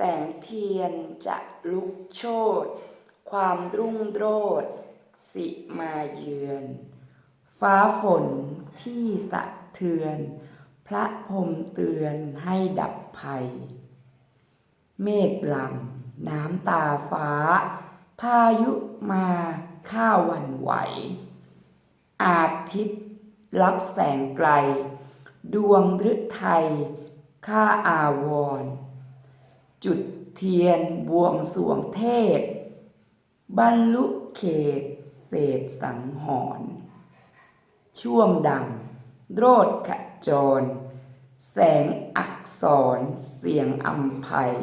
แสงเทียนจะลุกโชนความรุ่งโรจน์สิมาเยือน ฟ้าฝนที่สะเทือน พระพรหมเตือนให้ดับภัย เมฆลังน้ำตาฟ้า พายุมาข้าวันไหว อาทิตย์รับแสงไกล ดวงฤทัยข้าอาวร์ จุดเทียนบวงสวงเทพ บรรลุเขตเสพสังหรณ์ช่วงดัง โรดขจร แสงอักษรเสียงอัมภัย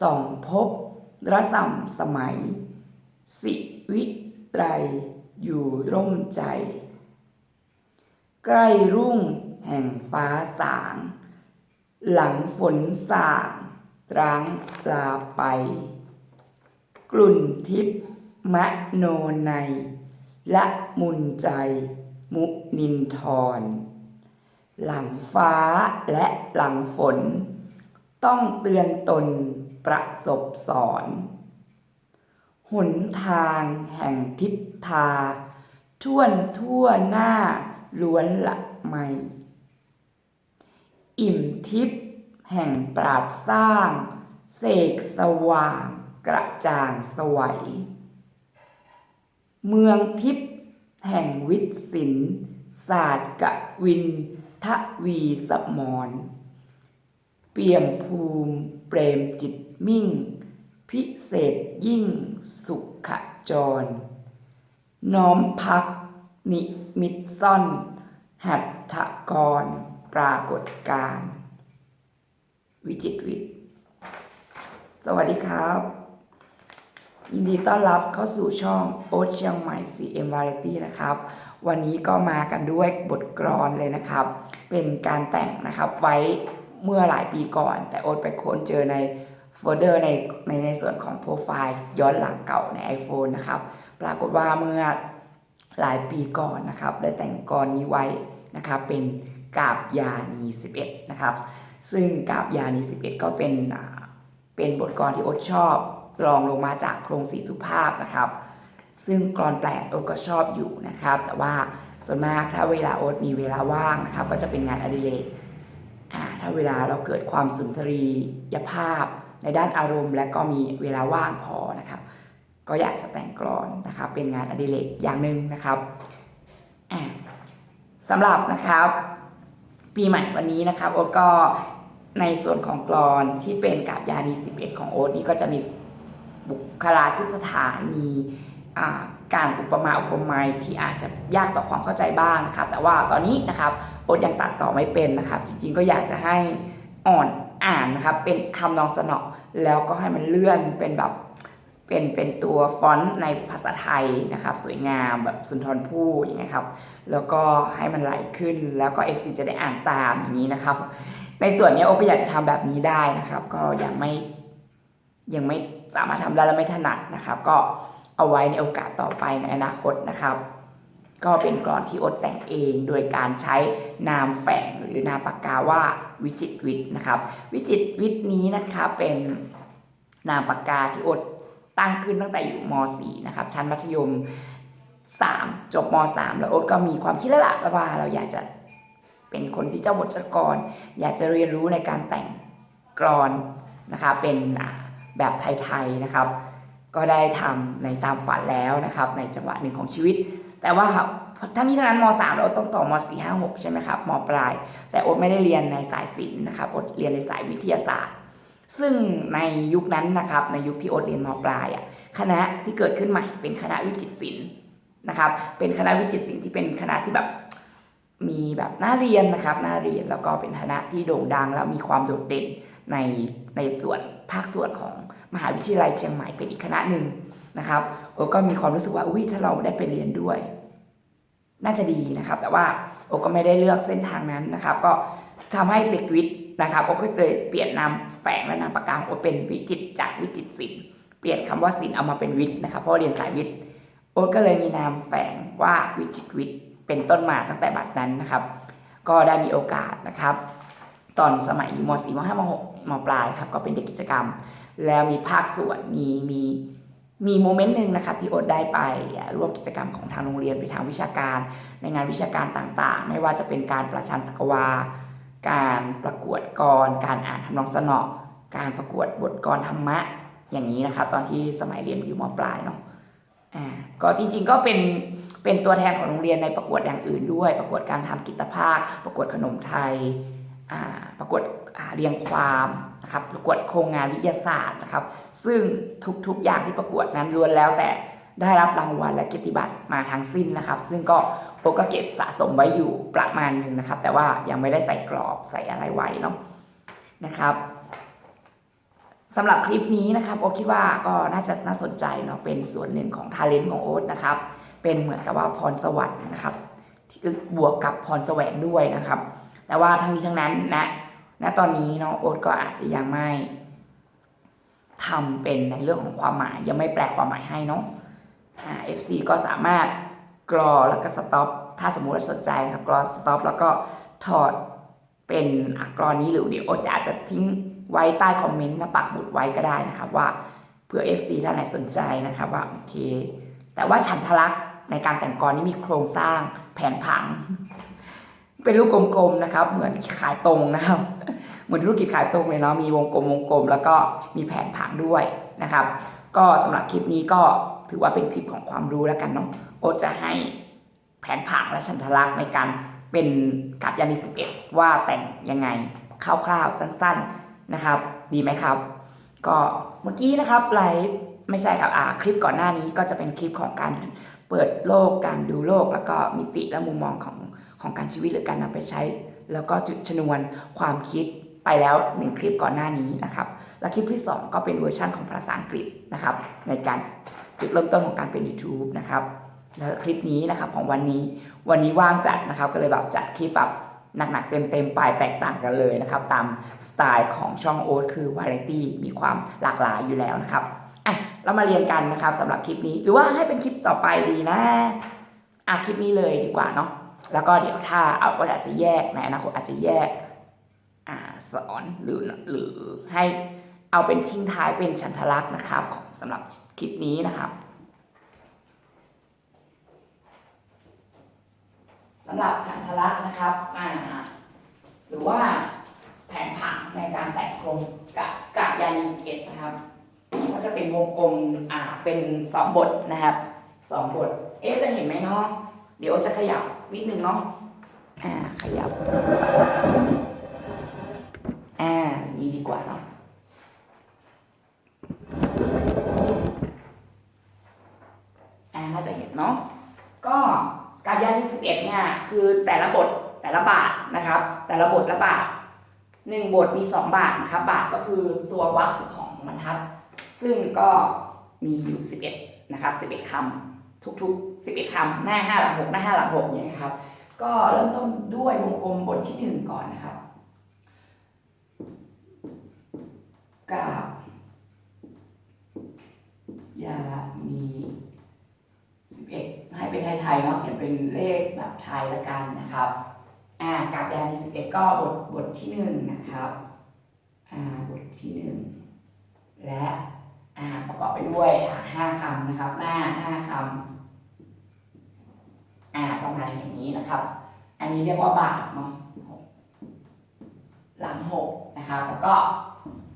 ส่องพบระสำสมัย สิวิไตรอยู่ร่มใจ ใกล้รุ่งแห่งฟ้าสาง หลังฝนสางร้างลาไป กลุ่นทิพมะโนในและมุนใจ มุนินทร หลังฟ้าและหลังฝน ต้องเตือนตนประสบสอนหนทางแห่งทิพทาท่วนทั่วหน้าล้วนละไม่ อิ่มทิพย์แห่งปราดสร้าง เสกสว่าง กระจ่างสวัย เมืองทิพย์แห่งวิสินศาสตร์กวินทวีสมร เปี่ยมภูมิเปรมจิตมิ่ง พิเศษยิ่งสุขจร น้อมพักนิมิตซ่อน หัตถกร ปรากฏการ วิจิตวิทย์ สวัสดีครับ ยินดีต้อนรับเข้าสู่ช่องโอ๊ตเชียงใหม่ CM Variety นะครับ วันนี้ก็มากันด้วยบทกลอนเลยนะครับ เป็นการแต่งนะครับไว้เมื่อหลายปีก่อน แต่โอ๊ตไปค้นเจอในโฟลเดอร์ในในในส่วนของโปรไฟล์ย้อนหลังเก่าใน iPhone นะครับ ปรากฏว่าเมื่อหลายปีก่อนนะครับ ได้แต่งกรนี้ไว้นะครับ เป็น กาบยานี11 นะครับ ซึ่งกาบยานี 11 ก็เป็นเป็นบทกลอนที่โอ๊ตชอบรองลงมาจากโครงสีสุภาพนะครับ ซึ่งกรอนแปลกโอ๊ตก็ชอบอยู่นะครับ แต่ว่าส่วนมากถ้าเวลาโอ๊ตมีเวลาว่างนะครับ ก็จะเป็นงานอดิเรกถ้าเวลาเราเกิดความสุนทรียภาพในด้านอารมณ์ และก็มีเวลาว่างพอนะครับ ก็อยากจะแต่งกลอนนะครับ เป็นงานอดิเรกอย่างหนึ่งนะครับสำหรับนะครับ ปีใหม่วันนี้นะครับโอ๊ตก็ในส่วนของกรอนที่เป็นกาบยานี11 ของโอ๊ตนี้ก็จะมีบุคลาสถานมีการอุปมาอุปไมยที่อาจจะยากต่อความเข้าใจบ้างนะครับแต่ว่าตอนนี้นะครับโอ๊ตยังตัดต่อไม่เป็นนะครับ จริงๆก็อยากจะให้อ่อนอ่านนะครับเป็นทำนองสนอแล้วก็ให้มันเลื่อนเป็นแบบ เป็นเป็นตัวฟอนต์ในภาษาไทยนะครับ สวยงามแบบสุนทรภู่อย่างเงี้ยครับ แล้วก็ให้มันไหลขึ้นแล้วก็ FC จะได้อ่านตามอย่างนี้นะครับ ในส่วนนี้โอก็อยากจะทำแบบนี้ได้นะครับ ก็ยังไม่ยังไม่สามารถทำได้และไม่ถนัดนะครับ ก็เอาไว้ในโอกาสต่อไปในอนาคตนะครับ ก็เป็นกรอนที่โอดแต่งเองโดยการใช้นามแฝงหรือนามปากกาว่าวิจิตรวิทย์นะครับ วิจิตรวิทย์นี้นะครับเป็นนามปากกาที่โอด ตั้งขึ้นตั้งแต่อยู่ม .4 นะครับชั้นมัธยม 3 จบม .3 แล้วโอ๊ตก็มีความคิดแล้วล่ะว่าเราอยากจะเป็นคนที่เจ้าบทเจ้ากร อยากจะเรียนรู้ในการแต่งกรอนนะคะเป็นแบบไทยๆนะครับ ก็ได้ทำในตามฝันแล้วนะครับ ในจังหวะหนึ่งของชีวิต แต่ว่าทั้งนี้ทั้งนั้นม .3 เราต้องต่อม .4 5 6 ใช่ไหมครับมปลาย แต่โอ๊ตไม่ได้เรียนในสายศิลป์นะครับโอ๊ตเรียนในสายวิทยาศาสตร์ ซึ่งในยุคนั้นนะครับในยุคที่โอ๊ตเรียนมปลายอะคณะที่เกิดขึ้นใหม่เป็นคณะวิจิตรศิลป์นะครับเป็นคณะวิจิตรศิลป์ที่เป็นคณะที่แบบมีแบบน่าเรียนนะครับน่าเรียนแล้วก็เป็นคณะที่โด่งดัง แล้วมีความโดดเด่นในในส่วนภาคส่วนของมหาวิทยาลัยเชียงใหม่เป็นอีกคณะหนึ่งนะครับโอก็มีความรู้สึกว่าอุ้ยถ้าเราได้ไปเรียนด้วย น่าจะดีนะครับ แต่ว่าโอก็ไม่ได้เลือกเส้นทางนั้นนะครับ ก็ทำให้เด็กวิทย์ นะครับโอก็เลยเปลี่ยนนามแฝงและนามปากกาของโอเป็นวิจิตจากวิจิตศิลป์เปลี่ยนคำว่าศิลป์เอามาเป็นวิทย์นะครับเพราะเรียนสายวิทย์โอก็เลยมีนามแฝงว่าวิจิตวิทย์เป็นต้นมาตั้งแต่บัดนั้นนะครับ ก็ได้มีโอกาสนะครับ ตอนสมัยม .4 ม .5 ม .6 มปลายครับก็เป็นเด็กกิจกรรม แล้วมีภาคส่วนมีมีมีโมเมนต์หนึ่งนะครับที่โอดได้ไปร่วมกิจกรรมของทางโรงเรียนไปทางวิชาการ ในงานวิชาการต่างๆ ไม่ว่าจะเป็นการประชันสักวา การประกวดกร การอ่านทำนองสนอการประกวดบทกรธรรมะอย่างนี้นะครับตอนที่สมัยเรียนอยู่มปลายเนาะอ่าก็จริงๆก็เป็นเป็นตัวแทนของโรงเรียนในประกวดอย่างอื่นด้วย ประกวดการทำกิตภาคประกวดขนมไทยอ่าประกวดเรียงความนะครับประกวดโครงงานวิทยาศาสตร์นะครับ ซึ่งทุกๆอย่างที่ประกวดนั้นล้วนแล้วแต่ได้รับรางวัลและเกียรติบัตรมาทั้งสิ้นนะครับ ซึ่งก็ โอก็เก็บสะสมไว้อยู่ประมาณหนึ่งนะครับ แต่ว่ายังไม่ได้ใส่กรอบใส่อะไรไว้เนาะนะครับสำหรับคลิปนี้นะครับโอคิดว่าก็น่าจะน่าสนใจเนาะเป็นส่วนหนึ่งของทาเลนต์ของโอ๊ตนะครับ เป็นเหมือนกับว่าพรสวรรค์นะครับบวกกับพรแสวงด้วยนะครับ แต่ว่าทั้งนี้ทั้งนั้นนะณตอนนี้เนาะโอ๊ตก็อาจจะยังไม่ทำเป็นในเรื่องของความหมายยังไม่แปลความหมายให้เนาะอ่า FC ก็สามารถ กรอแล้วก็สต็อปถ้าสมมติว่าสนใจนะครับกรอสต็อปแล้วก็ถอดเป็นกรอนี้หรือเดี๋ยวโอ๊ตอาจจะทิ้งไว้ใต้คอมเมนต์มาปักหมุดไว้ก็ได้นะครับว่าเพื่อ FC ท่านไหนสนใจนะครับว่าโอเค แต่ว่าฉันทลักษณ์ในการแต่งกรนี่มีโครงสร้างแผนผัง เป็นรูปกลมๆนะครับ เหมือนขายตรงนะครับ เหมือนธุรกิจขายตรงเลยเนาะมีวงกลมวงกลม แล้วก็มีแผนผังด้วยนะครับ ก็สำหรับคลิปนี้ก็ ถือว่าเป็นคลิปของความรู้แล้วกันเนาะโอจะให้แผนผังและฉันทลักษณ์ในการเป็นกับยานิสิบเอ็ดว่าแต่งยังไงคร่าวๆสั้น ๆนะครับ ดีไหมครับ ก็เมื่อกี้นะครับไลฟ์ไม่ใช่ครับอ่าคลิปก่อนหน้านี้ก็จะเป็นคลิปของการเปิดโลกการดูโลก แล้วก็มิติและมุมมองของของการชีวิตหรือการนำไปใช้ แล้วก็จุดชนวนความคิดไปแล้วหนึ่งคลิปก่อนหน้านี้นะครับ และคลิปที่ 2 ก็เป็นเวอร์ชันของภาษาอังกฤษนะครับในการ จุดเริ่มต้นของการเป็น YouTube นะครับแล้วคลิปนี้นะครับของวันนี้วันนี้ว่างจัดนะครับ ก็เลยแบบจัดคลิปแบบหนักๆเต็มๆไปแตกต่างกันเลยนะครับ ตามสไตล์ของช่องโอ๊ตคือวาไรตี้มีความหลากหลายอยู่แล้วนะครับอะเรามาเรียนกันนะครับสำหรับคลิปนี้หรือว่าให้เป็นคลิปต่อไปดีนะอะคลิปนี้เลยดีกว่าเนาะแล้วก็เดี๋ยวถ้าเอาก็อาจจะแยกในอนาคตอาจจะแยกอ่าสอนหรือหรือให้ เอาเป็นทิ้งท้ายเป็นฉันทลักษณ์นะครับของสำหรับคลิปนี้นะครับสำหรับฉันทลักษณ์นะครับอ่าหรือว่าแผนผังในการแต่งโครงกับกับยานีสเก็ตนะครับ ก็จะเป็นวงกลมอ่าเป็นสองบทนะครับสองบท เอ๊ะจะเห็นไหมเนาะเดี๋ยวจะขยับนิดนึงเนาะอ่าขยับอ่านี้ดีกว่าเนาะอ่า น่าจะเห็นเนาะก็การยานีสิบเอ็ดเนี่ยคือแต่ละบทแต่ละบาทนะครับ แต่ละบทละบาทหนึ่งบทมีสองบาทนะครับบาทก็คือตัววรรคของบรรทัด ซึ่งก็มีอยู่11นะครับ11คำทุกๆ11คำหน้า5หลัง6หน้า5หลัง6อย่างนี้ยครับก็เริ่มต้นด้วยวงกลมบทที่1ก่อนนะครับกาบยามี 11 ให้เป็นไทยๆเนาะเขียนเป็นเลขแบบไทยละกันนะครับอ่ากาบยามี11 ก็บทบทที่1นะครับอ่าบทที่ 1 และอ่าประกอบไปด้วยอ่าห้าคำนะครับ หน้าห้าคำอ่าประมาณอย่างนี้นะครับ อันนี้เรียกว่าบาทเนาะหลังหกนะครับ แล้วก็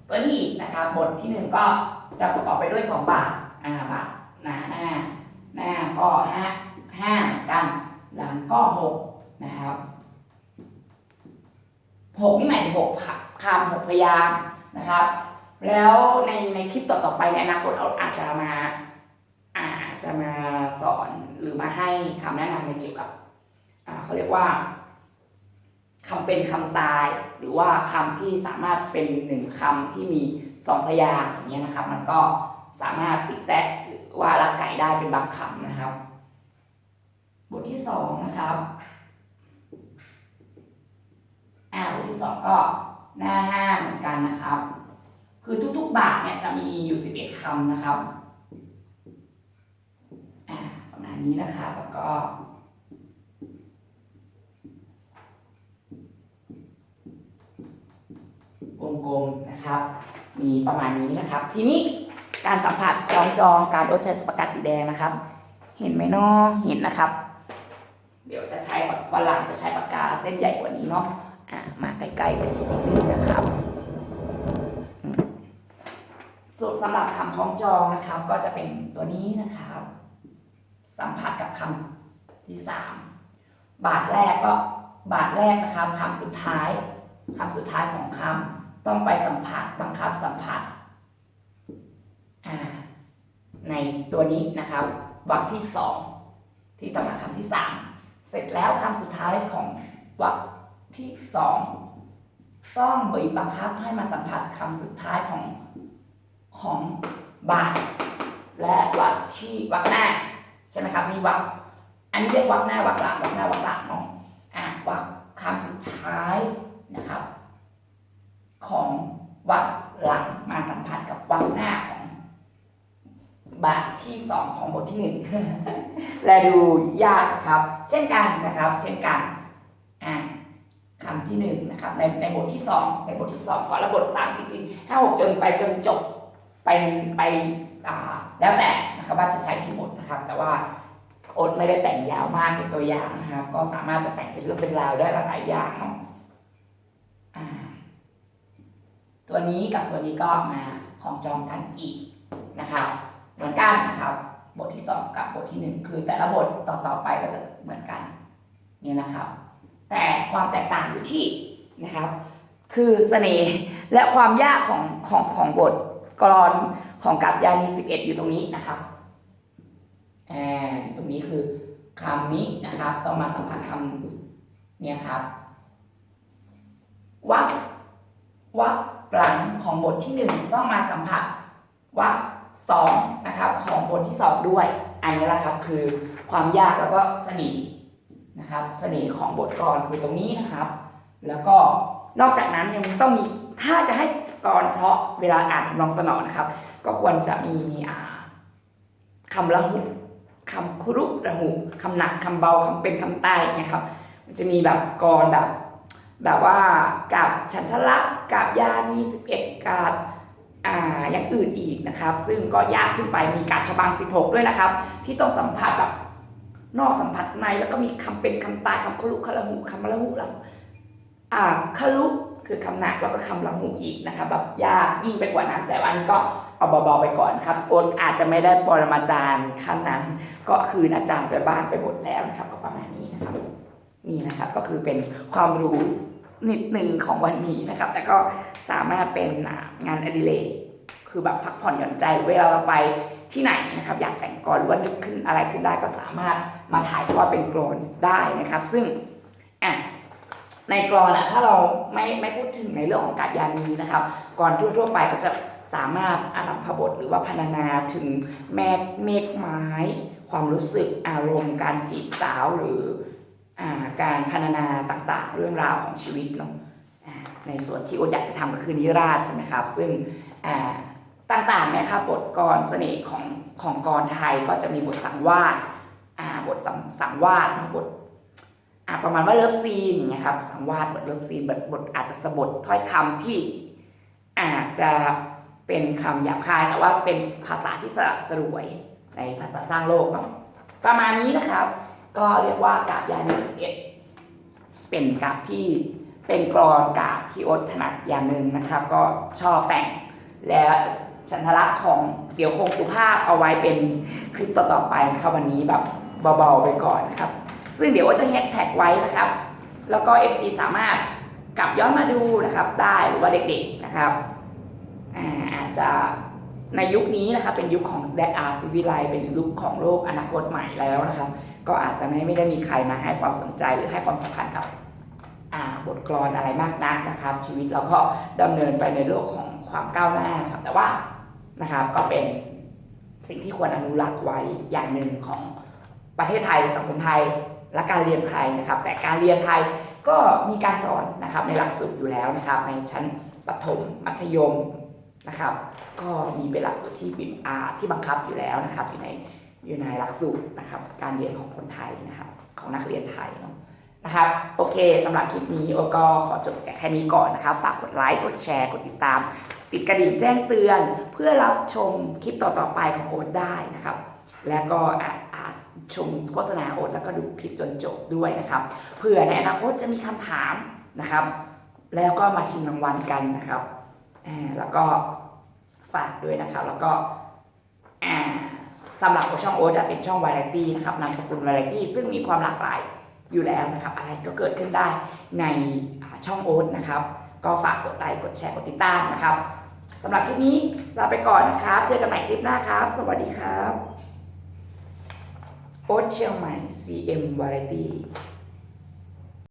ตัวนี้นะครับบทที่หนึ่งก็จะประกอบไปด้วยสองบาทอ่าบาทหนาหน้า น้าก็ห้าห้าหมือนกัน หลังก็หกนะครับหกนี่หมายถึงหกคำหกพยางนะครับ แล้วในในคลิปต่อๆไปในอนาคตเราอาจจะมาอาจจะมาสอนหรือมาให้คำแนะนำในเกี่ยวกับเขาเรียกว่าคำเป็นคำตาย หรือว่าคำที่สามารถเป็นหนึ่งคำที่มีสองพยางอย่างเงี้ยนะครับ มันก็สามารถซิกแซก ว่าละไก่ได้เป็นบางคำนะครับ บทที่สองนะครับอ่าบทที่สองก็หน้าห้าเหมือนกันนะครับ คือทุกๆบาทเนี่ยจะมีอยู่11คำนะครับอ่าประมาณนี้นะครับแล้วก็วงกลมนะครับ มีประมาณนี้นะครับ ทีนี้ การสัมผัสจองจองการโอใช้ปากกาสีแดงนะครับ เห็นไหมเนาะเห็นนะครับ เดี๋ยวจะใช้วันหลังจะใช้ปากกาเส้นใหญ่กว่านี้เนาะอะมาใกล้ๆกันอีกนิดนึงนะครับส่วนสำหรับคำคล้องจองนะครับ ก็จะเป็นตัวนี้นะครับ สัมผัสกับคำที่สามบาทแรกก็บาทแรกนะครับคำสุดท้ายคำสุดท้ายของคำต้องไปสัมผัสบังคับสัมผัส ในตัวนี้นะครับวรรคที่สองที่สำหรับคำที่สามเสร็จแล้วคำสุดท้ายของวรรคที่สองต้องบีบบังคับให้มาสัมผัสคำสุดท้ายของของบาท และวรรคที่วรรคหน้าใช่ไหมครับมีวรรคอันนี้เรียกวรรคหน้าวรรคหลังวรรคหน้าวรรคหลังเนาะอ่าวรรคคำสุดท้ายนะครับ ของวรรคหลังมาสัมผัสกับวรรคหน้าของ บาทที่สองของบทที่หนึ่งและดูยากครับ เช่นกันนะครับ เช่นกันอ่าคำที่หนึ่งนะครับในในบทที่สองในบทที่สองขอระบทสามสี่สี่ห้าหกจนไปจนจบไปไปอ่าแล้วแต่นะครับว่าจะใช้กี่บทนะครับ แต่ว่าโอ๊ตไม่ได้แต่งยาวมากเป็นตัวอย่างนะครับ ก็สามารถจะแต่งเป็นเรื่องเป็นราวได้หลายอย่างเนาะอ่าตัวนี้กับตัวนี้ก็มาของจองกันอีกนะครับ เหมือนกันนะครับบทที่สองกับบทที่หนึ่งคือแต่ละบทต่อตอๆไปก็จะเหมือนกันนี่นะครับ แต่ความแตกต่างอยู่ที่นะครับ คือเสน่ห์และความยากของของของบทกรอนของกัปยานี11 อยู่ตรงนี้นะครับแอนตรงนี้คือคำนี้นะครับต้องมาสัมผัสคำเนี่ยครับวักวักหลังของบทที่หนึ่งต้องมาสัมผัสวัก สองนะครับของบทที่สองด้วย อันนี้แหละครับคือความยากแล้วก็เสน่ห์นะครับเสน่ห์ของบทกลอนคือตรงนี้นะครับ แล้วก็นอกจากนั้นยังต้องมีถ้าจะให้กรเพราะเวลาอ่านทำนองสนอนะครับ ก็ควรจะมีอ่าคำละหุคำครุระหุคำหนักคำเบาคำเป็นคำใต้นะครับ มันจะมีแบบกรแบบแบบว่ากับฉันทลักษณ์กับยามี11กับ อย่างอื่นอีกนะครับ ซึ่งก็ยากขึ้นไปมีการชบาง16 ด้วยนะครับ ที่ต้องสัมผัสแบบนอกสัมผัสในแล้วก็มีคำเป็นคำตายคำครุคละหุคำละหุละอ่าคลุคือคำหนักแล้วก็คำละหุอีกนะครับแบบยากยิ่งไปกว่านั้น แต่ว่าอันนี้ก็เอาเบาๆไปก่อนครับโอนอาจจะไม่ได้ปรมาจารย์ขั้นนั้น ก็คืออาจารย์ไปบ้านไปหมดแล้วนะครับก็ประมาณนี้นะครับนี่นะครับก็คือเป็นความรู้ นิดหนึ่งของวันนี้นะครับ แต่ก็สามารถเป็นงานอดิเรกคือแบบพักผ่อนหย่อนใจเวลาเราไปที่ไหนนะครับ อยากแต่งกลอนหรือว่านึกขึ้นอะไรขึ้นได้ก็สามารถมาถ่ายทอดเป็นกลอนได้นะครับ ซึ่งอะในกลอนอะถ้าเราไม่ไม่พูดถึงในเรื่องของการยานีนะครับกลอนทั่วๆไปก็จะสามารถอารัมพบทหรือว่าพรรณนาถึงแม่เมฆไม้ ความรู้สึกอารมณ์การจีบสาวหรือ การพรรณนาต่างๆ เรื่องราวของชีวิตเนาะในส่วนที่โอตอยากจะทำก็คือนิราชใช่ไหมครับ ซึ่งต่างๆนี่ยครับบทกรเสน่ห์ของของกรไทยก็จะมีบทสังวาสบทสังสังวาสบทประมาณว่าเลิฟซีนอย่างเงี้ยครับสังวาสบทเลิฟซีนบทบทอาจจะสะบทถ้อยคำที่อาจจะเป็นคำหยาบคายแต่ว่าเป็นภาษาที่สละสลวยในภาษาสร้างโลกเนาะประมาณนี้นะครับ ก็เรียกว่ากาบยานีสิบเอ็ดเป็นกาบที่เป็นกรอนกาบที่อดถนัดอย่างหนึ่งนะครับ ก็ชอบแต่งและฉันทลักษณ์ของเดี๋ยวคงสุภาพเอาไว้เป็นคลิปต่อๆไปนะครับวันนี้แบบเบาๆไปก่อนนะครับ ซึ่งเดี๋ยวจะแฮชแท็กไว้นะครับ แล้วก็ FC สามารถกลับย้อนมาดูนะครับได้หรือว่าเด็กๆนะครับอาจจะ ในยุคนี้นะครับเป็นยุคของแดอาร์ซีวิไลเป็นยุคของโลกอนาคตใหม่แล้วนะครับก็อาจจะไม่ไม่ได้มีใครมาให้ความสนใจหรือให้ความสำคัญกับบทกลอนอะไรมากนักนะครับ ชีวิตเราก็ดำเนินไปในโลกของความก้าวหน้านะครับ แต่ว่านะครับก็เป็นสิ่งที่ควรอนุรักษ์ไว้อย่างหนึ่งของประเทศไทยสังคมไทยและการเรียนไทยนะครับ แต่การเรียนไทยก็มีการสอนนะครับในหลักสูตรอยู่แล้วนะครับ ในชั้นประถมมัธยม นะครับ ก็มีเป็นหลักสูตรที่บิอาที่บังคับอยู่แล้วนะครับ อยู่ในอยู่ในหลักสูตรนะครับ การเรียนของคนไทยนะครับ ของนักเรียนไทยเนาะนะครับ โอเคสำหรับคลิปนี้โอก็ขอจบแค่นี้ก่อนนะครับ ฝากกดไลค์กดแชร์กดติดตาม ติดกระดิ่งแจ้งเตือน เพื่อรับชมคลิปต่อๆไปของโอ๊ตได้นะครับ แล้วก็อะอะชมโฆษณาโอ๊ตแล้วก็ดูคลิปจนจบด้วยนะครับเผื่อในอนาคตจะมีคำถามนะครับ แล้วก็มาชิงรางวัลกันนะครับ แล้วก็ฝากด้วยนะครับแล้วก็สำหรับช่องโอ๊ตอะเป็นช่องวาไรตี้นะครับนามสกุลวาไรตี้ซึ่งมีความหลากหลายอยู่แล้วนะครับอะไรก็เกิดขึ้นได้ในช่องโอ๊ตนะครับ ก็ฝากกดไลค์กดแชร์กดติดตามนะครับสำหรับคลิปนี้ลาไปก่อนนะครับ เจอกันใหม่คลิปหน้าครับ สวัสดีครับ โอ๊ตเชียงใหม่ CM Variety